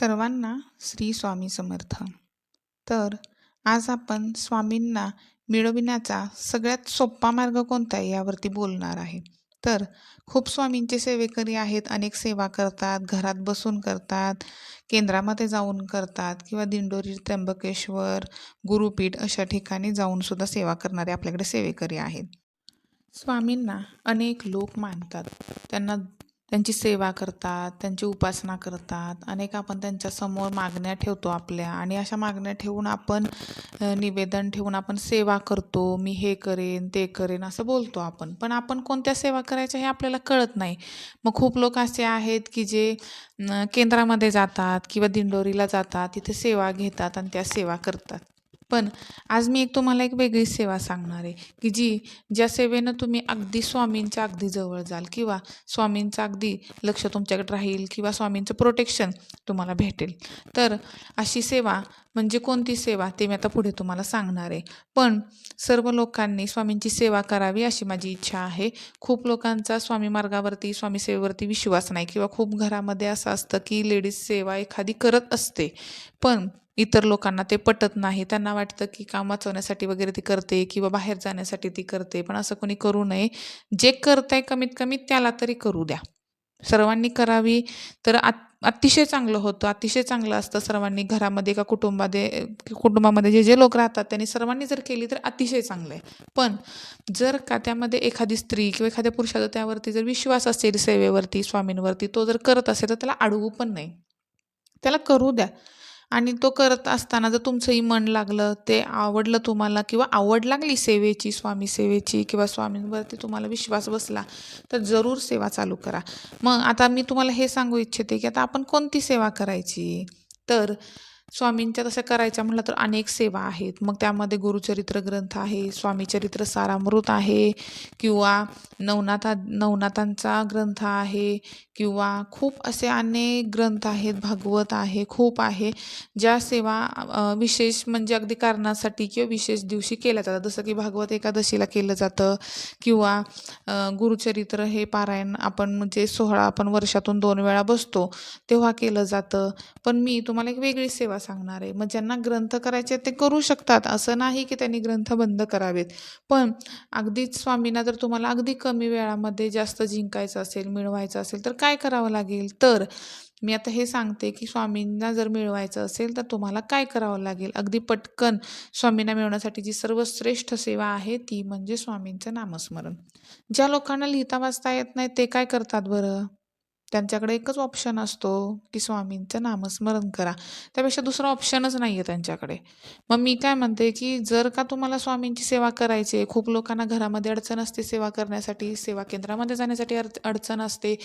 सर्वांना श्री स्वामी समर्थ. तर आज आपण स्वामींना मिळविण्याचा सगळ्यात सोपा मार्ग कोणता आहे यावरती बोलणार आहे. तर खूप स्वामींचे सेवेकरी आहेत अनेक सेवा करतात घरात बसून करतात केंद्रामध्ये जाऊन करतात किंवा दिंडोरी त्र्यंबकेश्वर गुरुपीठ अशा ठिकाणी जाऊन सुद्धा सेवा करणारे आपल्याकडे सेवेकरी आहेत. स्वामींना अनेक लोक मानतात. त्यांना त्यांची सेवा करतात त्यांची उपासना करतात अनेक आपण त्यांच्यासमोर मागण्या ठेवतो आपल्या आणि अशा मागण्या ठेवून आपण निवेदन ठेवून आपण सेवा करतो मी हे करेन ते करेन असं बोलतो आपण. पण आपण कोणत्या सेवा करायच्या हे आपल्याला कळत नाही. मग खूप लोक असे आहेत की जे केंद्रामध्ये जातात किंवा दिंडोरीला जातात तिथे सेवा घेतात आणि त्या सेवा करतात. पण आज मी एक तुम्हाला एक वेगळी सेवा सांगणार आहे की जी ज्या सेवेनं तुम्ही अगदी स्वामींच्या अगदी जवळ जाल किंवा स्वामींचं अगदी लक्ष तुमच्याकडे राहील किंवा स्वामींचं प्रोटेक्शन तुम्हाला भेटेल. तर अशी सेवा म्हणजे कोणती सेवा? ते मी आता पुढे तुम्हाला सांगणार आहे. पण सर्व लोकांनी स्वामींची सेवा करावी अशी माझी इच्छा आहे. खूप लोकांचा स्वामी मार्गावरती स्वामी सेवेवरती विश्वास नाही किंवा खूप घरामध्ये असं असतं की लेडीज सेवा एखादी करत असते. पण इतर लोकांना ते पटत नाही. त्यांना वाटतं की काम वाचवण्यासाठी वगैरे ती करते किंवा बाहेर जाण्यासाठी ती करते. पण असं कोणी करू नये. जे करताय कमीत कमी त्याला तरी करू द्या. सर्वांनी करावी तर अतिशय चांगलं होतं. अतिशय चांगलं असतं सर्वांनी घरामध्ये का कुटुंबामध्ये कुटुंबामध्ये जे जे लोक राहतात त्यांनी सर्वांनी जर केली तर अतिशय चांगलं आहे. पण जर का त्यामध्ये एखादी स्त्री किंवा एखाद्या पुरुषाचा त्यावरती जर विश्वास असेल सेवेवरती स्वामींवरती तो जर करत असेल तर त्याला अडवू पण नाही. त्याला करू द्या. आणि तो करत असताना जर तुमचंही मन लागलं ते आवडलं तुम्हाला किंवा आवड लागली सेवेची स्वामी सेवेची किंवा स्वामींवरती तुम्हाला विश्वास बसला तर जरूर सेवा चालू करा. मग आता मी तुम्हाला हे सांगू इच्छिते की आता आपण कोणती सेवा करायची? तर स्वामींच्या तसं करायच्या म्हटलं तर अनेक सेवा आहेत. मग त्यामध्ये गुरुचरित्र ग्रंथ आहे स्वामीचरित्र सारामृत आहे किंवा नवनाथा नवनाथांचा ग्रंथ आहे किंवा खूप असे अनेक ग्रंथ आहेत भागवत आहे खूप आहे ज्या सेवा विशेष म्हणजे अगदी कारणासाठी किंवा विशेष दिवशी केल्या जातात. जसं की भागवत एकादशीला केलं जातं किंवा गुरुचरित्र हे पारायण आपण म्हणजे सोहळा आपण वर्षातून दोन वेळा बसतो तेव्हा केलं जातं. पण मी तुम्हाला एक वेगळी सेवा सांगणार आहे. मग ज्यांना ग्रंथ करायचे आहेत ते करू शकतात. असं नाही की त्यांनी ग्रंथ बंद करावेत. पण अगदीच स्वामींना जर तुम्हाला अगदी कमी वेळामध्ये जास्त जिंकायचं असेल मिळवायचं असेल तर काय करावं लागेल? तर मी आता हे सांगते की स्वामींना जर मिळवायचं असेल तर तुम्हाला काय करावं लागेल? अगदी पटकन स्वामींना मिळवण्यासाठी जी सर्वश्रेष्ठ सेवा आहे ती म्हणजे स्वामींचं नामस्मरण. ज्या लोकांना लिहिता वाचता येत नाही ते काय करतात बरं? त्यांच्याकडे एकच ऑप्शन असतो की स्वामींचं नामस्मरण करा. त्यापेक्षा दुसरा ऑप्शनच नाही आहे त्यांच्याकडे. मग मी काय म्हणते की जर का तुम्हाला स्वामींची सेवा करायची आहे खूप लोकांना घरामध्ये अडचण असते सेवा करण्यासाठी सेवा केंद्रामध्ये जाण्यासाठी अडचण असते.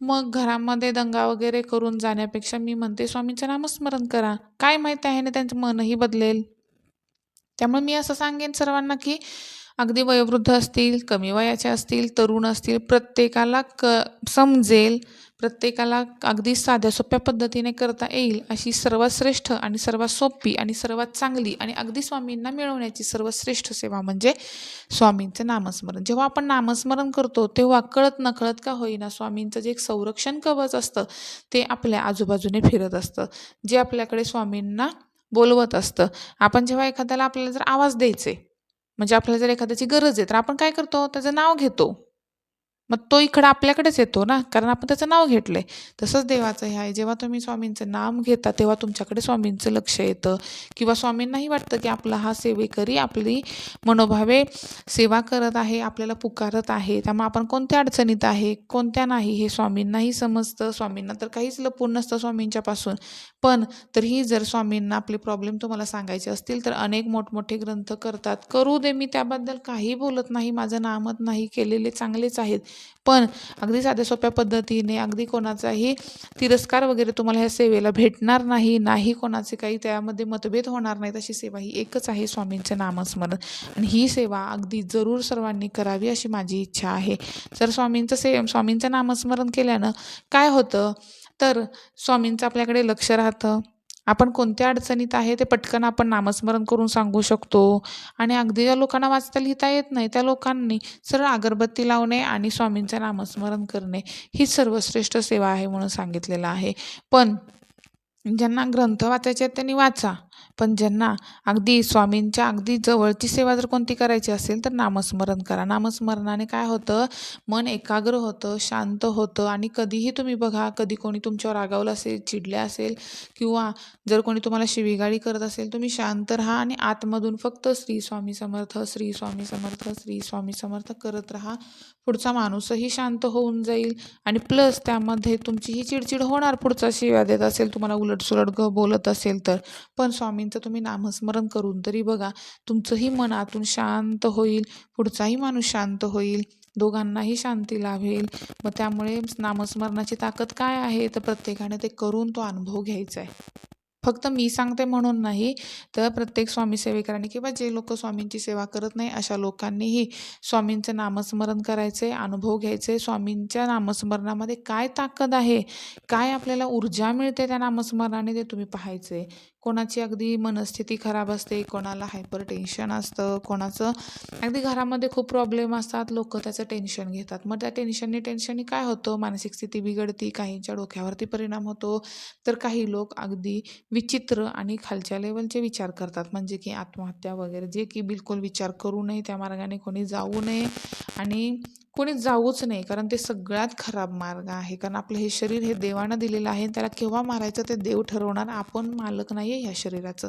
मग घरामध्ये दंगा वगैरे करून जाण्यापेक्षा मी म्हणते स्वामींचं नामस्मरण करा. काय माहीत आहे ना त्यांचं मनही बदलेल. त्यामुळे मी असं सांगेन सर्वांना की अगदी वयोवृद्ध असतील कमी वयाचे असतील तरुण असतील प्रत्येकाला क समजेल प्रत्येकाला अगदी साध्या सोप्या पद्धतीने करता येईल अशी सर्वात श्रेष्ठ आणि सर्वात सोपी आणि सर्वात चांगली आणि अगदी स्वामींना मिळवण्याची सर्वात श्रेष्ठ सेवा म्हणजे स्वामींचं नामस्मरण. जेव्हा आपण नामस्मरण करतो तेव्हा कळत नकळत का होईना स्वामींचं जे एक संरक्षण कवच असतं ते आपल्या आजूबाजूने फिरत असतं जे आपल्याकडे स्वामींना बोलवत असतं. आपण जेव्हा एखाद्याला आपल्याला जर आवाज द्यायचे म्हणजे आपल्याला जर एखाद्याची गरज आहे तर आपण काय करतो? त्याचं नाव घेतो. मग तो इकडं आपल्याकडेच येतो ना कारण आपण त्याचं नाव घेतलंय. तसंच देवाचं हे आहे. जेव्हा तुम्ही स्वामींचं नाम घेता तेव्हा तुमच्याकडे स्वामींचं लक्ष येतं. किंवा स्वामींनाही वाटतं की आपला हा सेवेकरी आपली मनोभावे सेवा करत आहे आपल्याला पुकारत आहे. त्यामुळे आपण कोणत्या अडचणीत आहे कोणत्या नाही हे स्वामींनाही समजतं. स्वामींना तर काहीच लपून नसतं स्वामींच्यापासून. पण तरीही जर स्वामींना आपले प्रॉब्लेम तुम्हाला सांगायचे असतील तर अनेक मोठमोठे ग्रंथ करतात. करू दे मी त्याबद्दल काही बोलत नाही. माझं नामत नाही केलेले चांगलेच आहेत. पण अगदी साध्या सोप्या पद्धतीने अगदी कोणाचाही तिरस्कार वगैरे तुम्हाला ह्या सेवेला भेटणार नाही नाही कोणाचे काही त्यामध्ये मतभेद होणार नाहीत अशी सेवा ही एकच आहे स्वामींचे नामस्मरण. आणि ही सेवा अगदी जरूर सर्वांनी करावी अशी माझी इच्छा आहे. जर स्वामींचं से स्वामींचं नामस्मरण केल्यानं काय होतं? तर स्वामींचं आपल्याकडे लक्ष राहतं. आपण कोणत्या अडचणीत आहे ते पटकन आपण नामस्मरण करून सांगू शकतो. आणि अगदी ज्या लोकांना वाचता लिहिता येत नाही त्या लोकांनी सरळ अगरबत्ती लावणे आणि स्वामींचं नामस्मरण करणे ही सर्वश्रेष्ठ सेवा आहे म्हणून सांगितलेलं आहे. पण ज्यांना ग्रंथ वाचायचे आहेत त्यांनी वाचा. पण ज्यांना अगदी स्वामींच्या अगदी जवळची सेवा जर कोणती करायची असेल तर नामस्मरण करा. नामस्मरणाने काय होतं? मन एकाग्र होतं शांत होतं आणि कधीही तुम्ही बघा कधी कोणी तुमच्यावर रागावलं असेल चिडले असेल किंवा जर कोणी तुम्हाला शिवीगाळी करत असेल तुम्ही शांत राहा आणि आतमधून फक्त श्री स्वामी समर्थ श्री स्वामी समर्थ श्री स्वामी समर्थ करत राहा. पुढचा माणूसही शांत होऊन जाईल आणि प्लस त्यामध्ये तुमचीही चिडचिड होणार पुढचा शिव्या देत असेल तुम्हाला उलटसुलट ग बोलत असेल तर. पण स्वामींचं तुम्ही नामस्मरण करून तरी बघा तुमचंही मन आतून शांत होईल पुढचाही माणूस शांत होईल दोघांनाही शांती लाभेल. मग त्यामुळे नामस्मरणाची ताकद काय आहे? तर प्रत्येकाने ते करून तो अनुभव घ्यायचा आहे. फक्त मी सांगते म्हणून नाही तर प्रत्येक स्वामी सेवेकरांनी किंवा जे लोक स्वामींची सेवा करत नाही अशा लोकांनीही स्वामींचं नामस्मरण करायचे अनुभव घ्यायचे. स्वामींच्या नामस्मरणामध्ये काय ताकद आहे? काय आपल्याला ऊर्जा मिळते त्या नामस्मरणाने ते तुम्ही पाहायचे? कोणाची अगदी मनस्थिती खराब असते कोणाला हायपर टेन्शन असतं कोणाचं अगदी घरामध्ये खूप प्रॉब्लेम असतात लोक त्याचं टेन्शन घेतात. मग त्या टेन्शनने टेन्शनने काय होतं? मानसिक स्थिती बिघडती काहींच्या डोक्यावरती परिणाम होतो. तर काही लोक अगदी विचित्र आणि खालच्या लेवलचे विचार करतात. म्हणजे की आत्महत्या वगैरे जे की बिलकुल विचार करू नये त्या मार्गाने कोणी जाऊ नये आणि कोणी जाऊच नाही कारण ते सगळ्यात खराब मार्ग आहे. कारण आपलं हे शरीर हे देवानं दिलेलं आहे त्याला केव्हा मारायचं ते देव ठरवणार. आपण मालक नाही आहे ह्या शरीराचं.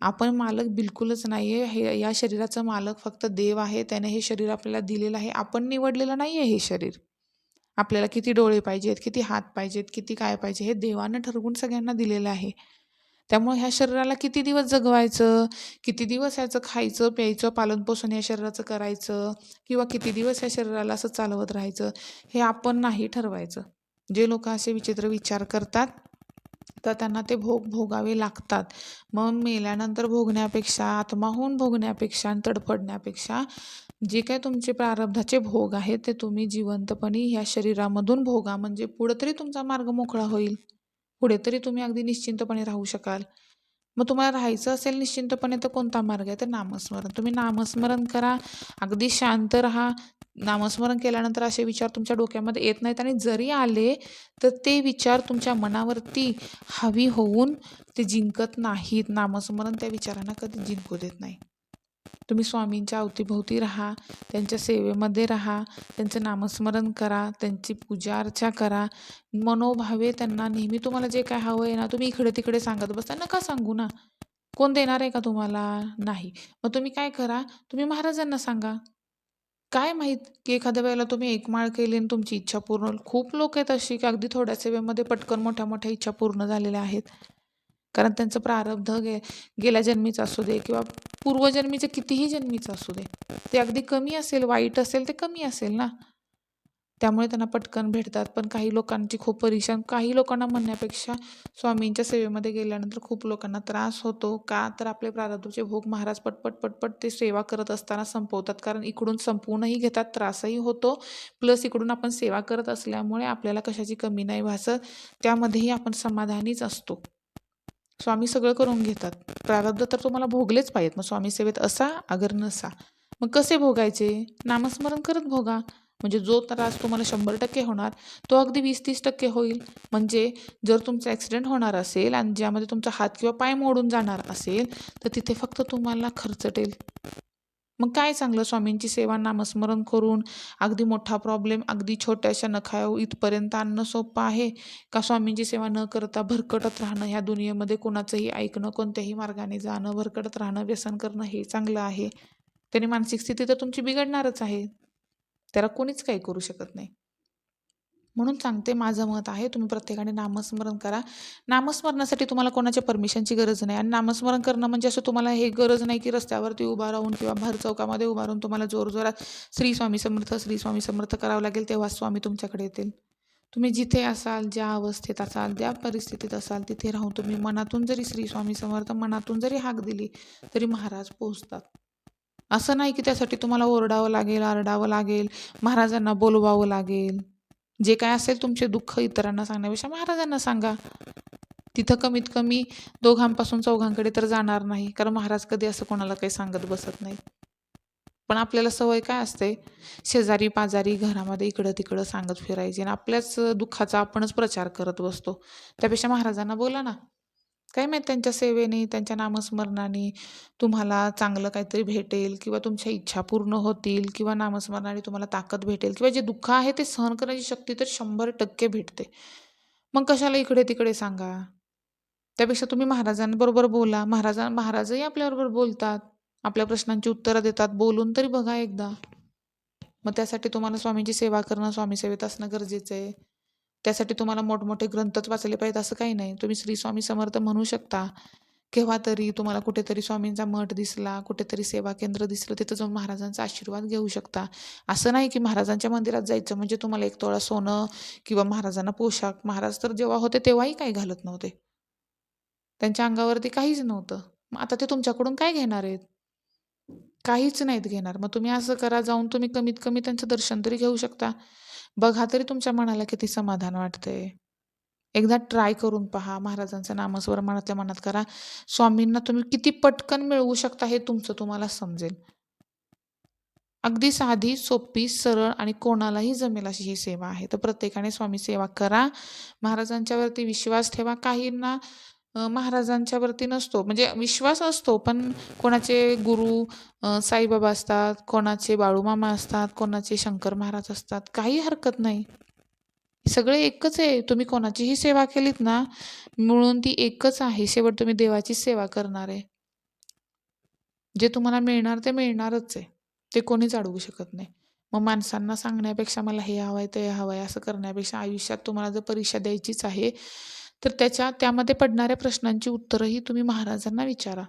आपण मालक बिलकुलच नाही आहे हे या शरीराचं मालक फक्त देव आहे. त्याने हे शरीर आपल्याला दिलेलं आहे. आपण निवडलेलं नाही आहे हे शरीर. आपल्याला किती डोळे पाहिजेत किती हात पाहिजेत किती काय पाहिजे हे देवानं ठरवून सगळ्यांना दिलेलं आहे. त्यामुळे ह्या शरीराला किती दिवस जगवायचं किती दिवस ह्याचं खायचं प्यायचं पालनपोषण या शरीराचं करायचं किंवा किती दिवस या शरीराला असं चालवत राहायचं हे आपण नाही ठरवायचं. जे लोक असे विचित्र विचार करतात तर त्यांना ते भोग भोगावे लागतात. मग मेल्यानंतर भोगण्यापेक्षा आत्माहून भोगण्यापेक्षा आणि तडफडण्यापेक्षा जे काय तुमचे प्रारब्धाचे भोग आहेत ते तुम्ही जिवंतपणे ह्या शरीरामधून भोगा. म्हणजे पुढं तरी तुमचा मार्ग मोकळा होईल. पुढे तरी तुम्ही अगदी निश्चिंतपणे राहू शकाल. मग तुम्हाला राहायचं असेल निश्चिंतपणे तर कोणता मार्ग आहे? तर नामस्मरण. तुम्ही नामस्मरण करा. अगदी शांत राहा. नामस्मरण केल्यानंतर असे विचार तुमच्या डोक्यामध्ये येत नाहीत आणि जरी आले तर ते विचार तुमच्या मनावरती हवी होऊन ते जिंकत नाहीत. नामस्मरण त्या विचारांना कधी जिंकू देत नाही. तुम्ही स्वामींच्या अवतीभोवती राहा त्यांच्या सेवेमध्ये राहा त्यांचं नामस्मरण करा त्यांची पूजा अर्चा करा. मनोभावे त्यांना नेहमी तुम्हाला जे काय हवं आहे ना तुम्ही इकडे तिकडे सांगत बसता नका सांगू ना. कोण देणार आहे का तुम्हाला? नाही. मग तुम्ही काय करा? तुम्ही महाराजांना सांगा. काय माहीत की एखाद्या वेळेला तुम्ही एक माळ केली आणि तुमची इच्छा पूर्ण खूप लोक आहेत अशी की अगदी थोड्या सेवेमध्ये पटकन मोठ्या मोठ्या इच्छा पूर्ण झालेल्या आहेत. कारण त्यांचं प्रारब्ध गे गेल्या जन्मीचं असू दे किंवा पूर्वजन्मीचं कितीही जन्मीचं असू दे ते अगदी कमी असेल वाईट असेल ते कमी असेल ना? त्यामुळे त्यांना पटकन भेटतात. पण काही लोकांची खूप परेशान काही लोकांना म्हणण्यापेक्षा स्वामींच्या सेवेमध्ये गेल्यानंतर खूप लोकांना त्रास होतो का? तर आपले प्रारब्धचे भोग महाराज पटपट पटपट ते सेवा करत असताना संपवतात. कारण इकडून संपवूनही घेतात त्रासही होतो. प्लस इकडून आपण सेवा करत असल्यामुळे आपल्याला कशाची कमी नाही भासत त्यामध्येही आपण समाधानीच असतो. स्वामी सगळं करून घेतात. प्रारब्ध तर तुम्हाला भोगलेच पाहिजेत. मग स्वामी सेवेत असा अगर नसा. मग कसे भोगायचे? नामस्मरण करत भोगा. म्हणजे जो त्रास तुम्हाला शंभर टक्के होणार तो अगदी वीस तीस टक्के होईल. म्हणजे जर तुमचा ॲक्सिडेंट होणार असेल आणि ज्यामध्ये तुमचा हात किंवा पाय मोडून जाणार असेल तर तिथे फक्त तुम्हाला खर्चटेल. मग काय चांगलं स्वामींची सेवा नामस्मरण करून अगदी मोठा प्रॉब्लेम अगदी छोट्याशा नखाऊ इथपर्यंत आणणं सोपं आहे? का स्वामींची सेवा न करता भरकटत राहणं ह्या दुनियेमध्ये कोणाचंही ऐकणं कोणत्याही मार्गाने जाणं भरकटत राहणं व्यसन करणं हे चांगलं आहे? त्याने मानसिक स्थिती तर तुमची बिघडणारच आहे. त्याला कोणीच काही करू शकत नाही. म्हणून सांगते माझं मत आहे. तुम्ही प्रत्येकाने नामस्मरण करा. नामस्मरणासाठी तुम्हाला कोणाच्या परमिशनची गरज नाही. आणि नामस्मरण करणं म्हणजे असं तुम्हाला हे गरज नाही की रस्त्यावरती उभा राहून किंवा भर चौकामध्ये उभा राहून तुम्हाला जोरजोरात श्री स्वामी समर्थ श्री स्वामी समर्थ करावं लागेल तेव्हा स्वामी तुमच्याकडे येतील. तुम्ही जिथे असाल ज्या अवस्थेत असाल ज्या परिस्थितीत असाल तिथे राहून तुम्ही मनातून जरी श्री स्वामी समर्थ मनातून जरी हाक दिली तरी महाराज पोहोचतात. असं नाही की त्यासाठी तुम्हाला ओरडावं लागेल आरडावं लागेल महाराजांना बोलवावं लागेल. जे काय असेल तुमचे दुःख इतरांना सांगण्यापेक्षा महाराजांना सांगा. तिथं कमीत कमी दोघांपासून चौघांकडे तर जाणार नाही कारण महाराज कधी असं कोणाला काही सांगत बसत नाही पण आपल्याला सवय काय असते? शेजारी पाजारी घरामध्ये इकडं तिकडं सांगत फिरायची आणि आपल्याच दुःखाचा आपणच प्रचार करत बसतो. त्यापेक्षा महाराजांना बोला ना. काय माहीत त्यांच्या सेवेने त्यांच्या नामस्मरणाने तुम्हाला चांगलं काहीतरी भेटेल किंवा तुमच्या इच्छा पूर्ण होतील किंवा नामस्मरणाने तुम्हाला ताकद भेटेल किंवा जे दुःख आहे ते सहन करण्याची शक्ती तर शंभर टक्के भेटते. मग कशाला इकडे तिकडे सांगा? त्यापेक्षा तुम्ही महाराजांबरोबर बोला. महाराजां महाराजही आपल्याबरोबर बोलतात. आपल्या प्रश्नांची उत्तरं देतात. बोलून तरी बघा एकदा. मग त्यासाठी तुम्हाला स्वामींची सेवा करणं स्वामी सेवेत असणं गरजेचं आहे. त्यासाठी तुम्हाला मोठमोठे ग्रंथच वाचले पाहिजेत असं काही नाही. तुम्ही श्री स्वामी समर्थ म्हणू शकता. केव्हा तरी तुम्हाला कुठेतरी स्वामींचा मठ दिसला कुठेतरी सेवा केंद्र दिसलं तिथं जाऊन महाराजांचा आशीर्वाद घेऊ शकता. असं नाही की महाराजांच्या मंदिरात जायचं म्हणजे तुम्हाला एक तोळा सोनं किंवा महाराजांना पोशाख महाराज तर जेव्हा होते तेव्हाही काही घालत नव्हते. त्यांच्या अंगावरती काहीच नव्हतं. मग आता ते तुमच्याकडून काय घेणार आहेत? काहीच नाहीत घेणार. मग तुम्ही असं करा जाऊन तुम्ही कमीत कमी त्यांचं दर्शन तरी घेऊ शकता. बघा तरी तुमच्या मनाला किती समाधान वाटते एकदा ट्राय करून पहा. महाराजांचं नामस्वर मनातल्या मनात करा. स्वामींना तुम्ही किती पटकन मिळवू शकता हे तुमचं तुम्हाला समजेल. अगदी साधी सोपी सरळ आणि कोणालाही जमेल अशी ही सेवा आहे. तर प्रत्येकाने स्वामी सेवा करा. महाराजांच्यावरती विश्वास ठेवा. काहींना अं, महाराजांच्यावरती नसतो. म्हणजे विश्वास असतो पण कोणाचे गुरु साईबाबा असतात कोणाचे बाळूमामा असतात कोणाचे शंकर महाराज असतात काही हरकत नाही. सगळे एकच आहे. तुम्ही कोणाचीही सेवा केलीत ना मिळून ती एकच आहे. शेवट तुम्ही देवाचीच सेवा करणार आहे. जे तुम्हाला मिळणार ते मिळणारच आहे. ते कोणीच अडवू शकत नाही. मग माणसांना सांगण्यापेक्षा मला हे हवं आहे ते हवं आहे असं करण्यापेक्षा आयुष्यात तुम्हाला जर परीक्षा द्यायचीच आहे तर त्याच्या त्यामध्ये पडणाऱ्या प्रश्नांची उत्तरंही तुम्ही महाराजांना विचारा.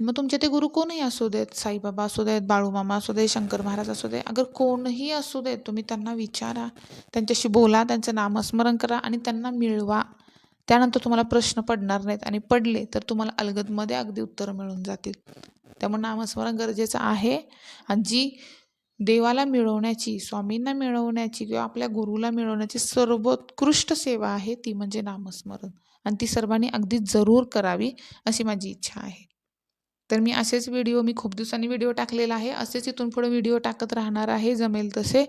मग तुमचे ते गुरु कोणही असू देत साईबाबा असू देत बाळूमामा असू दे शंकर महाराज असू दे अगर कोणही असू देत तुम्ही त्यांना विचारा त्यांच्याशी बोला त्यांचं नामस्मरण करा आणि त्यांना मिळवा. त्यानंतर तुम्हाला प्रश्न पडणार नाहीत आणि पडले तर तुम्हाला अलगदमध्ये अगदी उत्तरं मिळून जातील. त्यामुळे नामस्मरण गरजेचं आहे. आणि जी देवाला मिळवण्याची स्वामींना मिळवण्याची किंवा आपल्या गुरुला मिळवण्याची सर्वोत्कृष्ट सेवा आहे ती म्हणजे नामस्मरण. आणि ती सर्वांनी अगदी जरूर करावी अशी माझी इच्छा आहे. तर मी असेच व्हिडिओ मी खूप दिवसांनी व्हिडिओ टाकलेला आहे. असेच इथून पुढे व्हिडिओ टाकत राहणार आहे जमेल तसे.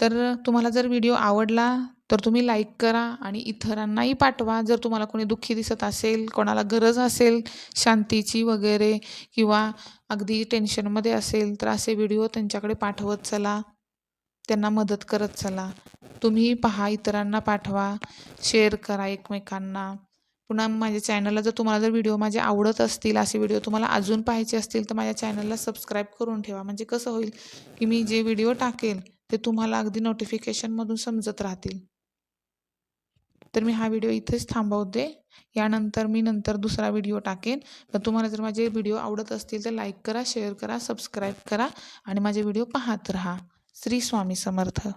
तर तुम्हाला जर व्हिडिओ आवडला तर तुम्ही लाईक करा आणि इतरांनाही पाठवा. जर तुम्हाला कोणी दुःखी दिसत असेल कोणाला गरज असेल शांतीची वगैरे किंवा अगदी टेन्शनमध्ये असेल तर असे व्हिडिओ त्यांच्याकडे पाठवत चला. त्यांना मदत करत चला. तुम्ही पहा इतरांना पाठवा. शेअर करा एकमेकांना. पुन्हा माझ्या चॅनलला जर तुम्हाला जर व्हिडिओ माझे आवडत असतील असे व्हिडिओ तुम्हाला अजून पाहायचे असतील तर माझ्या चॅनलला सबस्क्राईब करून ठेवा. म्हणजे कसं होईल की मी जे व्हिडिओ टाकेल ते तुम्हाला अगदी नोटिफिकेशनमधून समजत राहतील. तर मी हा व्हिडिओ इथेच थांबवते. यानंतर मी नंतर दुसरा व्हिडिओ टाकेन. पण तुम्हाला जर माझे व्हिडिओ आवडत असतील तर लाईक करा शेअर करा सबस्क्राईब करा आणि माझे व्हिडिओ पाहत राहा. श्री स्वामी समर्थ.